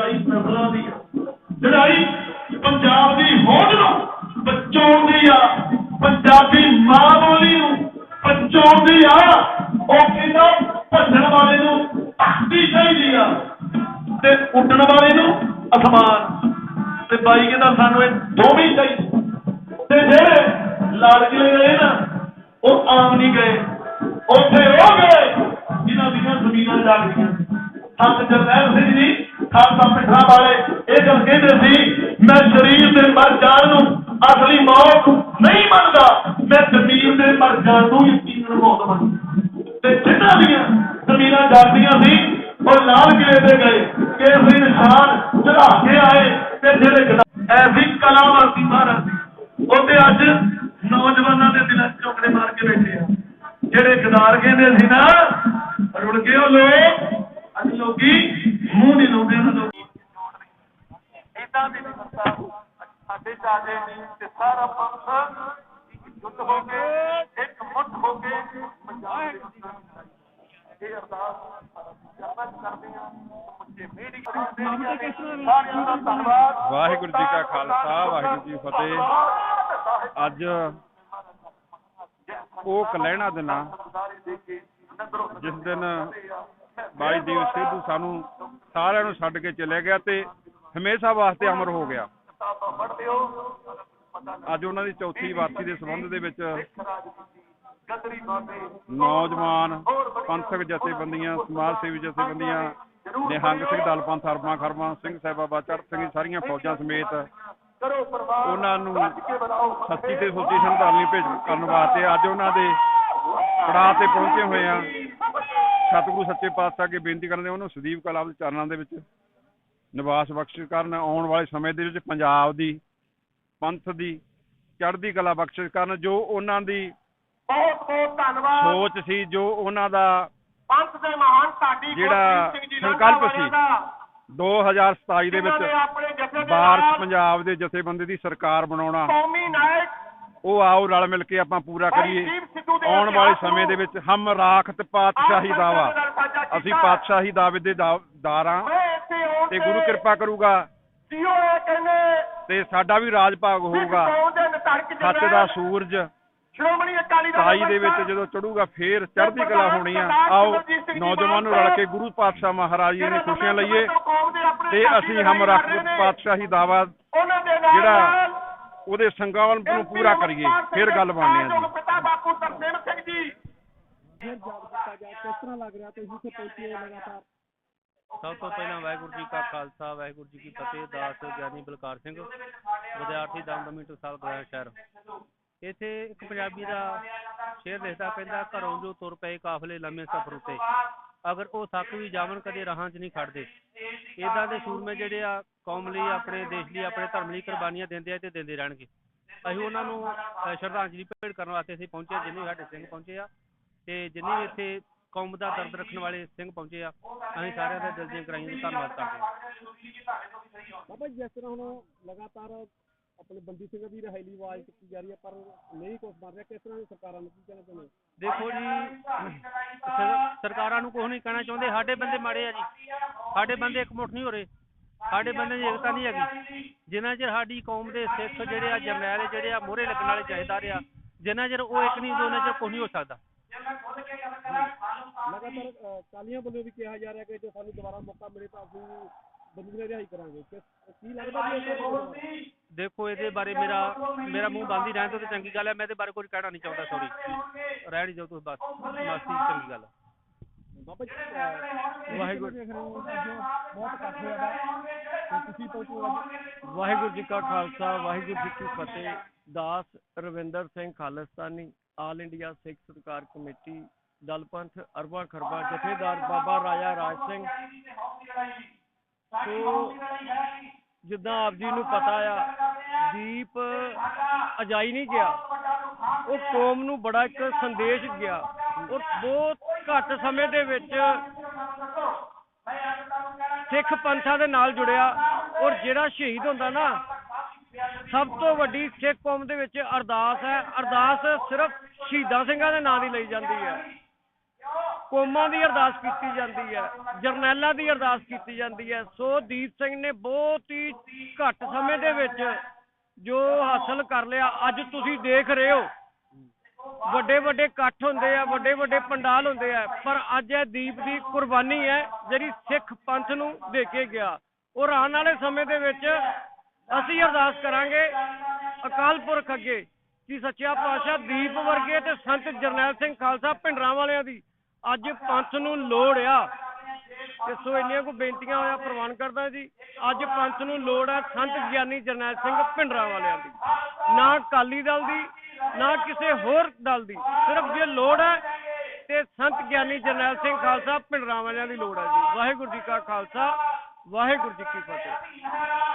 ਲੜਾਈ ਫਸਲਾਂ ਦੀ ਆ। ਲੜਾਈ ਪੰਜਾਬ ਦੀ ਹੋਂਦ ਨੂੰ ਬਚਾਉਣ ਦੀ ਆ। ਪੰਜਾਬੀ ਮਾਂ ਬੋਲੀ ਨੂੰ ਬਚਾਉਣ ਦੀ ਆ। ਉਹ ਕਹਿੰਦਾ ਭੱਜਣ ਵਾਲੇ ਨੂੰ ਭਗਤੀ ਚਾਹੀਦੀ ਆ। ਤੇ ਉੱਡਣ ਵਾਲੇ ਨੂੰ ਅਸਮਾਨ। ਤੇ ਬਾਈ ਕਹਿੰਦਾ ਸਾਨੂੰ ਇਹ ਦੋਵੇਂ ਹੀ ਚਾਹੀਦੇ। ਤੇ ਜਿਹੜੇ ਲਾੜਕੇ ਗਏ ਨਾ, ਉਹ ਆਮ ਨਹੀਂ ਗਏ। ਉੱਥੇ ਉਹ ਗਏ ਜਿਨ੍ਹਾਂ ਦੀਆਂ ਜ਼ਮੀਨਾਂ ਜਾਗਦੀਆਂ ਸੰਤ ਜਰਨੈਲ ਸਿੰਘ ਜੀ ਖਾਲਸਾ ਪਿੱਠਾ ਵਾਲੇ, ਇਹ ਗੱਲ ਕਹਿੰਦੇ ਸੀ, ਮੈਂ ਸਰੀਰ ਦੇ ਮਰ ਜਾਣ ਨੂੰ ਅਸਲੀ ਮੌਤ ਨਹੀਂ ਮੰਨਦਾ। ਮੈਂ ਜ਼ਮੀਨ ਦੇ ਮਰ ਜਾਣ ਨੂੰ ਯਕੀਨਨ ਮੌਤ ਮੰਨਦਾ। ਤੇ ਜਿਨ੍ਹਾਂ ਦੀਆਂ ਜ਼ਮੀਨਾਂ ਜਾਗਦੀਆਂ ਸੀ, ਉਹ ਲਾਲ ਕਿਲੇ ਤੇ ਗਏ ਕੇਸਰੀ ਨਿਸ਼ਾਨ ਚੜਾ ਕੇ ਆਏ ਤੇ ਜਿਹੜੇ ਐਸੀ ਕਲਾ ਵਰਤੀ ਮਹਾਰਾਜ ਦੀ ਉਹਦੇ ਅੱਜ ਨੌਜਵਾਨਾਂ ਦੇ ਦਿਲਾਂ 'ਚ ਚੋਕੜੇ ਮਾਰ ਕੇ ਬੈਠੇ ਆ। ਜਿਹੜੇ ਗਦਾਰ ਕਹਿੰਦੇ ਸੀ ਨਾ, ਰੁੜ ਗਏ ਉਹ ਲੋਕ ਅੱਜ ਲੋਕੀ ਮੂੰਹ ਨਹੀਂ ਲਾਉਂਦੇ ਉਹਨਾਂ ਲੋਕੀ ਇਦਾਂ ਦੀ ਵਿਵਸਥਾ ਸਾਡੇ ਚਾਹੇ ਤੇ ਸਾਰਾ ਪੰਥ ਜੁੱਟ ਹੋ ਕੇ ਇੱਕ ਮੁੱਠ ਹੋ ਕੇ ਪੰਜਾਬ ਦੇ ਵਿੱਚ ਇਹ ਅਰਦਾਸ ਜਰਮਨ ਕਰਦੇ ਆ ਮੁੱਝੇ ਮੇਰੀ ਸਾਰਿਆਂ ਦਾ ਧੰਨਵਾਦ। ਵਾਹਿਗੁਰੂ ਜੀ ਕਾ ਖਾਲਸਾ ਵਾਹਿਗੁਰੂ ਜੀ ਕੀ ਫਤਿਹ। ਅੱਜ ਉਹ ਕਲਹਿਣਾ ਦਿਨਾਂ ਜਿਸ ਦਿਨ ਬਾਈ ਦੀਪ ਸਿੱਧੂ ਸਾਨੂੰ ਸਾਰਿਆਂ ਨੂੰ ਛੱਡ ਕੇ ਚਲੇ ਗਿਆ ਤੇ ਹਮੇਸ਼ਾ ਵਾਸਤੇ ਅਮਰ ਹੋ ਗਿਆ। ਅੱਜ ਉਹਨਾਂ ਦੀ ਚੌਥੀ ਵਾਰਸੀ ਦੇ ਸੰਬੰਧ ਦੇ ਵਿੱਚ ਨੌਜਵਾਨ ਪੰਥਕ ਜਥੇਬੰਦੀਆਂ ਸਮਾਜ ਸੇਵੀ ਜਥੇਬੰਦੀਆਂ ਨਿਹੰਗ ਸਿੰਘ ਦਲ ਪੰਥ ਖਰਮਾਂ ਸਿੰਘ ਸਾਹਿਬਾ ਚੜ੍ਹ ਸਿੰਘ ਸਾਰੀਆਂ ਫੌਜਾਂ ਸਮੇਤ ਉਹਨਾਂ ਨੂੰ ਸੱਚੀ ਤੇ ਸੋਚੀ ਸੰਧਾਲਣੀ ਭੇਜ ਕਰਨ ਵਾਸਤੇ ਅੱਜ ਉਹਨਾਂ ਦੇ ਪੜਾਅ ਤੇ ਪਹੁੰਚੇ ਹੋਏ ਆ। ਸਤਿਗੁਰੂ ਸੱਚੇ ਪਾਤਸ਼ਾਹ ਅੱਗੇ ਬੇਨਤੀ ਕਰਦੇ ਉਹਨੂੰ ਸਦੀਵ ਕਲਾ ਦੇ ਚਰਨਾਂ ਦੇ ਵਿੱਚ ਨਿਵਾਸ ਬਖਸ਼ਿਸ਼ ਕਰਨ ਆਉਣ ਵਾਲੇ ਸਮੇਂ ਦੇ ਵਿੱਚ ਪੰਜਾਬ ਦੀ ਪੰਥ ਦੀ ਚੜ੍ਹਦੀ ਕਲਾ ਬਖਸ਼ਿਸ਼ ਕਰਨ ਜੋ ਉਹਨਾਂ ਦੀ ਬਹੁਤ ਬਹੁਤ ਧੰਨਵਾਦ। ਸੋਚ ਸੀ ਜੋ ਉਹਨਾਂ ਦਾ ਪੰਥ ਦੇ ਮਹਾਨ ਢਾਡੀ ਜਿਹੜਾ ਸੰਕਲਪ ਸੀ, ਦਾ, 2027 ਦੇ ਵਿੱਚ ਬਾਰਸ ਪੰਜਾਬ ਦੇ ਜਥੇਬੰਦੀ ਦੀ ਸਰਕਾਰ ਬਣਾਉਣਾ। ਕੌਮੀ ਨਾਇਕ ਉਹ ਆਓ ਰਲ ਮਿਲ ਕੇ ਆਪਾਂ ਪੂਰਾ ਕਰੀਏ। ਆਉਣ ਵਾਲੇ ਸਮੇਂ ਦੇ ਵਿੱਚ ਹਮ ਰਾਖਤ ਪਾਤਸ਼ਾਹੀ ਦਾਵਾ। ਅਸੀਂ ਪਾਤਸ਼ਾਹੀ ਦਾਅਵੇ ਦੇ ਦਾਰਾਂ। ਤੇ ਗੁਰੂ ਕਿਰਪਾ ਕਰੂਗਾ। ਜੀਓ ਇਹ ਕਹਿੰਦੇ ਤੇ ਸਾਡਾ ਵੀ ਰਾਜ ਭਾਗ ਹੋਊਗਾ। ਸੱਚ ਦਾ ਸੂਰਜ। ਸ਼੍ਰੋਮਣੀ ਅਕਾਲੀ ਦਲ 27 ਦੇ ਵਿੱਚ ਜਦੋਂ ਚੜੂਗਾ ਫੇਰ ਚੜ੍ਹਦੀ ਕਲਾ ਹੋਣੀ ਆ। ਆਓ ਨੌਜਵਾਨ ਨੂੰ ਰਲ ਕੇ ਗੁਰੂ ਪਾਤਸ਼ਾਹ ਮਹਾਰਾਜ ਜੀ ਦੀਆਂ ਖੁਸ਼ੀਆਂ ਲਈਏ। ਤੇ ਅਸੀਂ ਹਮ ਰਾਖਤ ਪਾਤਸ਼ਾਹੀ ਦਾਵਾ ਜਿਹੜਾ ਉਹਦੇ ਸੰਕਲਪ ਨੂੰ ਪੂਰਾ ਕਰੀਏ ਫਿਰ ਗੱਲ ਬਣਨੀ ਆ ਜੀ। ਪਿਤਾ ਬਾਪੂ ਤਰਸੇਮ ਸਿੰਘ ਜੀ। ਸਭ ਤੋਂ ਪਹਿਲਾਂ ਵਾਹਿਗੁਰੂ ਜੀ ਕਾ ਖਾਲਸਾ, ਵਾਹਿਗੁਰੂ ਜੀ ਕੀ ਫਤਿਹ, ਦਾਸ ਗਿਆਨੀ ਬਲਕਾਰ ਸਿੰਘ, ਵਿਦਿਆਰਥੀ ਦਮਦਮੀ ਟਕਸਾਲ ਗ੍ਰਹਿ ਸ਼ਹਿਰ। ਇੱਥੇ ਇੱਕ ਪੰਜਾਬੀ ਦਾ ਸ਼ੇਰ ਲਿਖਦਾ ਕਹਿੰਦਾ ਘਰੋਂ ਜੋ ਤੁਰ ਪਏ ਕਾਫਲੇ ਲੰਮੇ ਸਫ਼ਰ ਉਤੇ। ਅਗਰ ਉਹ ਥੱਕ ਵੀ ਜਾਵਣ, ਕਦੇ ਰਾਹਾਂ 'ਚ ਨਹੀਂ ਖੜਦੇ। ਇਦਾਂ ਦੇ ਸੂਰਮੇ ਜਿਹੜੇ ਆ, ਕੌਮ ਲਈ, ਆਪਣੇ ਦੇਸ਼ ਲਈ, ਆਪਣੇ ਧਰਮ ਲਈ ਕੁਰਬਾਨੀਆਂ ਦਿੰਦੇ ਆ ਤੇ ਦਿੰਦੇ ਰਹਿਣਗੇ। ਅਸੀਂ ਉਹਨਾਂ ਨੂੰ ਸ਼ਰਧਾਂਜਲੀ ਭੇਟ ਕਰਨ ਵਾਸਤੇ ਅਸੀਂ ਪਹੁੰਚੇ, ਜਿੰਨੇ ਵੀ ਸਾਡੇ ਸਿੰਘ ਪਹੁੰਚੇ ਆ, ਤੇ ਜਿੰਨੇ ਵੀ ਇੱਥੇ ਕੌਮ ਦਾ ਦਰਦ ਰੱਖਣ ਵਾਲੇ ਸਿੰਘ ਪਹੁੰਚੇ ਆ। ਅਸੀਂ ਸਾਰਿਆਂ ਦਾ ਦਿਲ ਦੀਆਂ ਗਰਾਈਆਂ ਦਾ ਧੰਨਵਾਦ ਕਰਦੇ ਹਾਂ। ਬਾਬਾ ਜਿਸ ਤਰ੍ਹਾਂ ਹੁਣ ਲਗਾਤਾਰ ਆਪਣੇ ਬੰਦੀ ਸਿੰਘਾਂ ਦੀ ਰਿਹਾਈ ਆਵਾਜ਼ ਚੁੱਕੀ ਜਾ ਰਹੀ ਹੈ ਪਰ ਨਹੀਂ ਕੁਛ ਬਣ ਰਿਹਾ ਕਿਸ ਤਰ੍ਹਾਂ ਦੀ ਸਰਕਾਰਾਂ ਨੂੰ ਕੀ ਕਹਿਣਾ ਚਾਹੁੰਦੇ? ਦੇਖੋ ਜੀ ਸਰ- ਸਰਕਾਰਾਂ ਨੂੰ ਕੁਛ ਨਹੀਂ ਕਹਿਣਾ ਚਾਹੁੰਦੇ ਸਾਡੇ ਬੰਦੇ ਮਾੜੇ ਆ ਜੀ। ਸਾਡੇ ਬੰਦੇ ਇਕਮੁੱਠ ਨਹੀਂ ਹੋ ਰਹੇ। ਸਾਡੇ ਬੰਦੇ ਦੀ ਏਕਤਾ ਨਹੀਂ ਹੈਗੀ। ਜਿੰਨਾ ਚਿਰ ਸਾਡੀ ਕੌਮ ਦੇ ਸਿੱਖ ਜਿਹੜੇ ਆ ਜਰਨੈਲ ਜਿਹੜੇ ਆ ਮੋਹਰੇ ਲੱਗਣ ਵਾਲੇ ਜਥੇਦਾਰ ਆ ਜਿੰਨਾ ਚਿਰ ਉਹ ਇੱਕ ਨਹੀਂ ਉਹਨਾਂ ਚਿਰ ਕੁਛ ਨਹੀਂ ਹੋ ਸਕਦਾ। ਲਗਾਤਾਰ ਅਕਾਲੀਆਂ ਵੱਲੋਂ ਵੀ ਕਿਹਾ ਜਾ ਰਿਹਾ ਕਿ ਜੇ ਸਾਨੂੰ ਦੁਬਾਰਾ ਮੌਕਾ ਮਿਲੇ ਤਾਂ ਅਸੀਂ ਬੰਦੀ ਦੀ ਰਿਹਾਈ ਕਰਾਂਗੇ। ਕੀ ਲੱਗਦਾ ਵੀ ਇਹ ਸਭ ਦੇਖੋ ਇਹਦੇ ਬਾਰੇ ਮੇਰਾ ਮੇਰਾ ਮੂੰਹ ਬੰਦ ਹੀ ਰਹਿਣ ਤੋਂ ਤੇ ਚੰਗੀ ਗੱਲ ਹੈ। ਮੈਂ ਇਹਦੇ ਬਾਰੇ ਕੁਝ ਕਹਿਣਾ ਨਹੀਂ ਚਾਹੁੰਦਾ ਸੌਰੀ ਰਹਿਣ ਹੀ ਜਾਓ ਤੁਸੀਂ ਬਸ। ਮਾਸੀ ਚੰਗੀ ਗੱਲ ਹੈ। ਬਾਬਾ ਜੀ ਵਾਹਿਗੁਰੂ। ਦੇਖ ਰਹੇ ਹੋ ਕਿ ਜੋ ਬਹੁਤ ਇਕੱਠ ਹੋਇਆ ਵਾ ਤੇ ਤੁਸੀਂ ਪਹੁੰਚੋ ਅੱਜ ਵਾਹਿਗੁਰੂ ਜੀ ਕਾ ਖਾਲਸਾ ਵਾਹਿਗੁਰੂ ਜੀ ਕੀ ਫਤਿਹ। ਦਾਸ Ravinder Singh Khalistani all India Sikh Satkar committee Dalpanth ਅਰਬਾ ਖਰਬਾ ਜਥੇਦਾਰ ਬਾਬਾ ਰਾਜਾ ਰਾਜ ਸਿੰਘ। ਸੋ ਜਿੱਦਾਂ ਆਪ ਜੀ ਨੂੰ ਪਤਾ ਆ ਦੀਪ ਅਜਾਈ ਨਹੀਂ ਗਿਆ। ਉਹ ਕੌਮ ਨੂੰ ਬੜਾ ਇੱਕ ਸੰਦੇਸ਼ ਗਿਆ। ਔਰ ਬਹੁਤ ਘੱਟ ਸਮੇਂ ਦੇ ਵਿੱਚ ਸਿੱਖ ਪੰਥਾਂ ਦੇ ਨਾਲ ਜੁੜਿਆ। ਔਰ ਜਿਹੜਾ ਸ਼ਹੀਦ ਹੁੰਦਾ ਨਾ ਸਭ ਤੋਂ ਵੱਡੀ ਸਿੱਖ ਕੌਮ ਦੇ ਵਿੱਚ ਅਰਦਾਸ ਹੈ। ਅਰਦਾਸ ਸਿਰਫ ਸ਼ਹੀਦਾਂ ਸਿੰਘਾਂ ਦੇ ਨਾਂ ਦੀ ਲਈ ਜਾਂਦੀ ਹੈ। ਕੌਮਾਂ ਦੀ ਅਰਦਾਸ ਕੀਤੀ ਜਾਂਦੀ ਹੈ, ਜਰਨੈਲਾਂ ਦੀ ਅਰਦਾਸ ਕੀਤੀ ਜਾਂਦੀ ਹੈ। ਸੋ ਦੀਪ ਸਿੰਘ ਨੇ ਬਹੁਤ ਹੀ ਘੱਟ ਸਮੇਂ ਦੇ ਵਿੱਚ ਜੋ ਹਾਸਲ ਕਰ ਲਿਆ। ਅੱਜ ਤੁਸੀਂ ਦੇਖ ਰਹੇ ਹੋ ਵੱਡੇ ਵੱਡੇ ਇਕੱਠ ਹੁੰਦੇ ਆ ਵੱਡੇ ਵੱਡੇ ਪੰਡਾਲ ਹੁੰਦੇ ਆ, ਪਰ ਅੱਜ ਇਹ ਦੀਪ ਦੀ ਕੁਰਬਾਨੀ ਹੈ, ਜਿਹੜੀ ਸਿੱਖ ਪੰਥ ਨੂੰ ਦੇ ਕੇ ਗਿਆ। ਔਰ ਆਉਣ ਵਾਲੇ ਸਮੇਂ ਦੇ ਵਿੱਚ ਅਸੀਂ ਅਰਦਾਸ ਕਰਾਂਗੇ ਅਕਾਲ ਪੁਰਖ ਅੱਗੇ, ਕਿ ਸੱਚਾ ਪਾਤਸ਼ਾਹ ਦੀਪ ਵਰਗੇ ਤੇ ਸੰਤ ਜਰਨੈਲ ਸਿੰਘ ਖਾਲਸਾ ਭਿੰਡਰਾਂ ਵਾਲਿਆਂ ਦੀ ਅੱਜ ਪੰਥ ਨੂੰ ਲੋੜ ਆ। ਤੇ ਸੋ ਇੰਨੀਆਂ ਕੋ ਬੇਨਤੀਆਂ ਹੋਇਆ, ਪ੍ਰਵਾਨ ਕਰਦਾ ਜੀ। ਅੱਜ ਪੰਥ ਨੂੰ ਲੋੜ ਹੈ ਸੰਤ ਗਿਆਨੀ ਜਰਨੈਲ ਸਿੰਘ ਭਿੰਡਰਾਂ ਵਾਲਿਆਂ ਦੀ। ਨਾ ਅਕਾਲੀ ਦਲ ਦੀ, ਨਾ ਕਿਸੇ ਹੋਰ ਦਲ ਦੀ। ਸਿਰਫ ਜੇ ਲੋੜ ਹੈ ਤੇ ਸੰਤ ਗਿਆਨੀ ਜਰਨੈਲ ਸਿੰਘ ਖਾਲਸਾ ਭਿੰਡਰਾਂ ਵਾਲਿਆਂ ਦੀ ਲੋੜ ਹੈ ਜੀ। ਵਾਹਿਗੁਰੂ ਜੀ ਕਾ ਖਾਲਸਾ, ਵਾਹਿਗੁਰੂ ਜੀ ਕੀ ਫਤਿਹ।